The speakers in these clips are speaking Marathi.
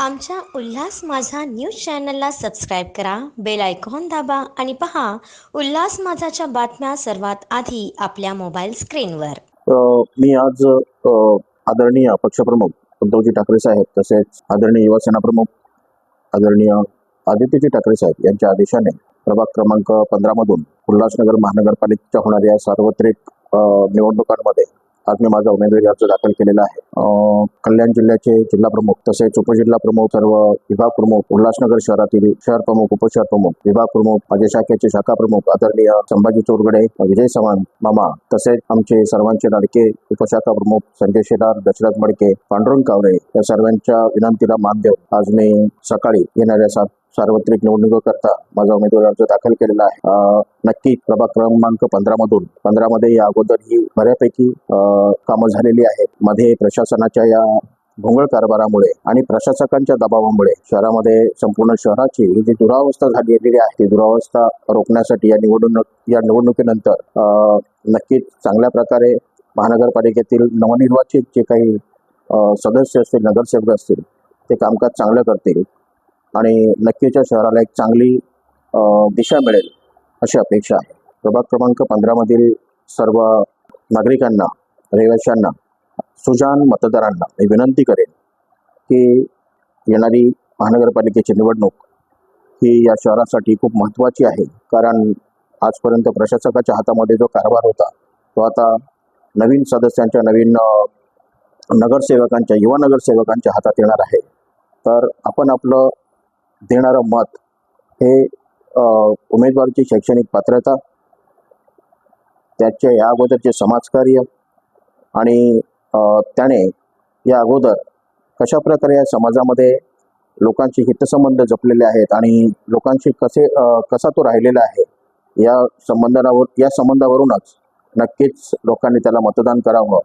आमच्या उल्हास माझा न्यूज चॅनलला सबस्क्राईब करा बेल आयकॉन दाबा आणि पहा उल्हास माझाच्या बातम्या सर्वात आधी आपल्या मोबाईल स्क्रीनवर. मी आज आदरणीय पक्षप्रमुख उद्धवजी ठाकरे साहेब तसेच आदरणीय युवासेना प्रमुख आदरणीय आदित्यजी ठाकरे साहेब यांच्या आदेशाने प्रभाग क्रमांक पंधरामधून उल्हासनगर महानगरपालिकेच्या होणाऱ्या सार्वत्रिक निवडणुकांमध्ये आज मी माझा उमेदवारी अर्ज दाखल केलेला आहे. कल्याण जिल्ह्याचे जिल्हा प्रमुख तसेच उपजिल्हा प्रमुख सर्व विभाग प्रमुख उल्हासनगर शहरातील शहर प्रमुख उपशहर प्रमुख विभाग प्रमुख माझे शाखेचे शाखा प्रमुख आदरणीय संभाजी चोरगडे विजय चव्हाण मामा तसेच आमचे सर्वांचे लाडके उपशाखा प्रमुख संजय शेलार दशरथ मडके पांडुरंग कावरे या सर्वांच्या विनंतीला मान देऊन आज मी सकाळी येणाऱ्या सात सार्वत्रिक निवडणुकीकरता माझा उमेदवार अर्ज दाखल केलेला आहे. नक्की प्रभाग क्रमांक पंधरा मधून पंधरा मध्ये या अगोदर ही बऱ्यापैकी कामं झालेली आहेत. मध्ये प्रशासनाच्या या भोंगळ कारभारामुळे आणि प्रशासकांच्या दबावामुळे शहरामध्ये संपूर्ण शहराची ही जी दुरावस्था झालेली आहे ती दुरावस्था रोखण्यासाठी या निवडणूक या निवडणुकीनंतर नक्कीच चांगल्या प्रकारे महानगरपालिकेतील नवनिर्वाचित जे काही सदस्य असतील नगरसेवक असतील ते कामकाज चांगलं करतील. आणि नक्कीच्या शहराला एक चांगली दिशा मिळेल अशी अपेक्षा आहे. प्रभाग क्रमांक पंधरामधील सर्व नागरिकांना रहिवाशांना सुजान मतदारांना मी विनंती करेन की येणारी महानगरपालिकेची निवडणूक ही या शहरासाठी खूप महत्त्वाची आहे. कारण आजपर्यंत प्रशासकाच्या हातामध्ये जो कारभार होता तो आता नवीन सदस्यांच्या नवीन नगरसेवकांच्या युवा नगरसेवकांच्या हातात येणार आहे. तर आपण आपलं देणारं मत हे उमेदवाराची शैक्षणिक पात्रता त्याचे या अगोदरचे समाजकार्य आणि त्याने या अगोदर कशा प्रकारे या समाजामध्ये लोकांशी हितसंबंध जपलेले आहेत आणि लोकांशी कसे कसा तो राहिलेला आहे या संबंधावर या संबंधावरूनच नक्कीच लोकांनी त्याला मतदान करावं.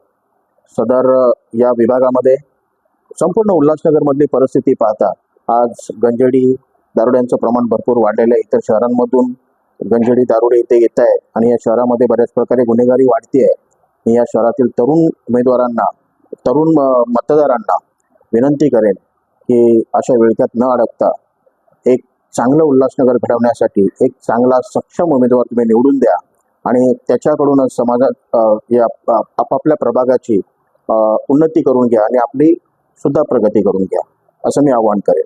सदर या विभागामध्ये संपूर्ण उल्हासनगरमधली परिस्थिती पाहता आज गंजडी दारुड्यांचं प्रमाण भरपूर वाढलेलं आहे. इतर शहरांमधून गंजडी दारुडे इथे येत आहे आणि या शहरामध्ये बऱ्याच प्रकारे गुन्हेगारी वाढते आहे. या शहरातील तरुण उमेदवारांना तरुण मतदारांना विनंती करेन की अशा विळख्यात न अडकता एक चांगलं उल्हासनगर घडवण्यासाठी एक चांगला सक्षम उमेदवार तुम्ही निवडून द्या आणि त्याच्याकडूनच समाजात या आपापल्या प्रभागाची उन्नती करून घ्या आणि आपली सुद्धा प्रगती करून घ्या. असं मी आवाहन करेन.